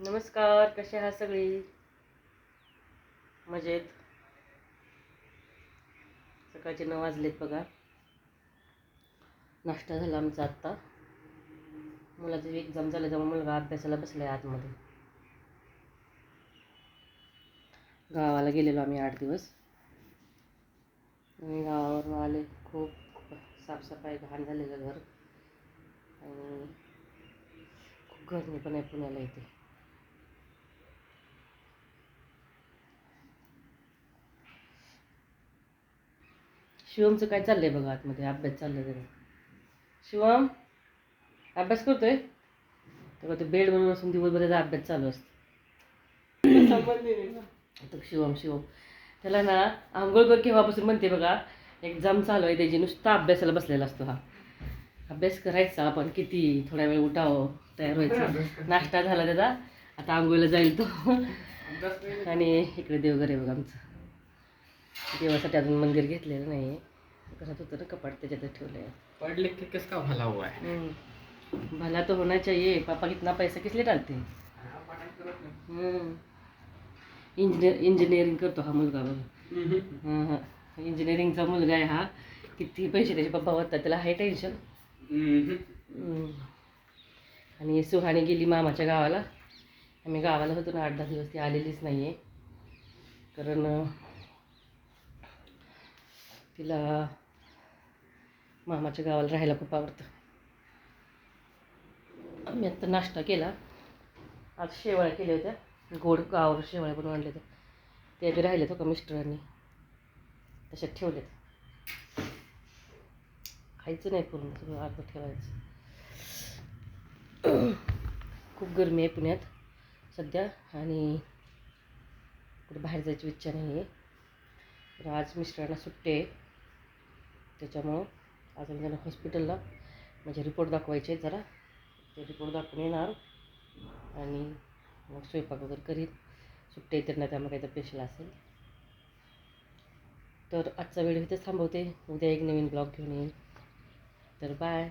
नमस्कार कसे आहात सगळी? मजेत? सकाळचे नऊ वाजलेत बघा. नाश्ता झाला आमचा आत्ता. मुलाचं एक्झाम झालं त्यामुळे मुलगा अभ्यासाला बसला आहे आतमध्ये. गावाला गेलेलो आम्ही आठ दिवस. आणि गावावरून आले खूप साफसफाई घाण झालेलं घर. आणि खूप गरमी पण आहे पुण्याला इथे. शिवमचं काय चाललंय बघा आतमध्ये अभ्यास चाललाय त्याचा शिवम अभ्यास करतोय? तेव्हा ते बेडवर बसून दिवसभर त्याचा अभ्यास चालू असतो. शिवम शिवम. त्याला ना आंघोळ कर केव्हापासून म्हणते बघा एक्झाम चालू आहे त्याची नुसता अभ्यासाला बसलेला असतो हा. अभ्यास करायचा आपण किती थोड्या वेळ उठावं तयार व्हायचं. नाश्ता झाला त्याचा आता आंघोळीला जाईल तो. आणि इकडे देवघर आहे बघा आमचं. देवासाठी अजून मंदिर घेतलेलं नाही. घरात होतं ना कपाट त्याच्यात ठेवलं आहे पढ़ लिख के किसका भला हुआ है भला तो होना चाहिए पापा कितना पैसा किस लिए डालते हैं इंजिनियर इंजिनिअरिंग करतो हा मुलगा बघा. हां हां इंजिनिअरिंगचा मुलगा आहे हा. किती पैसे त्याचे पप्पा होतात त्याला आहे टेन्शन हम्म. आणि सुहाणी गेली मामाच्या गावाला. आम्ही गावाला होतो ना आठ दहा दिवस ती आलेलीच नाही आहे कारण अं, तिला मामाच्या गावाला राहायला खूप आवडतं. आम्ही आत्ता नाश्ता केला. आज शेवाळ्या केल्या होत्या. गोड गावावर शेवाळ्या बनवून आणल्या होत्या. ते बी राहिले हो का मिस्टरांनी. तशात ठेवलेत खायचं नाही पूर्ण सगळं अर्ध ठेवायचं. खूप गरमी आहे पुण्यात सध्या आणि कुठे बाहेर जायची इच्छा नाही आहे. तर आज मिस्टरांना सुट्टी आहे. त्याच्यामुळं आज आम्ही त्यांना हॉस्पिटलला म्हणजे रिपोर्ट दाखवायचे आहेत जरा. ते रिपोर्ट दाखवून येणार. आणि मग स्वयंपाक वगैरे करीन. सुट्टी आहे त्यांना त्यामुळे काहीतरी पेशल असेल. तर आजचा व्हिडिओ इथेच थांबवते. उद्या एक नवीन ब्लॉग घेऊन येईन तर बाय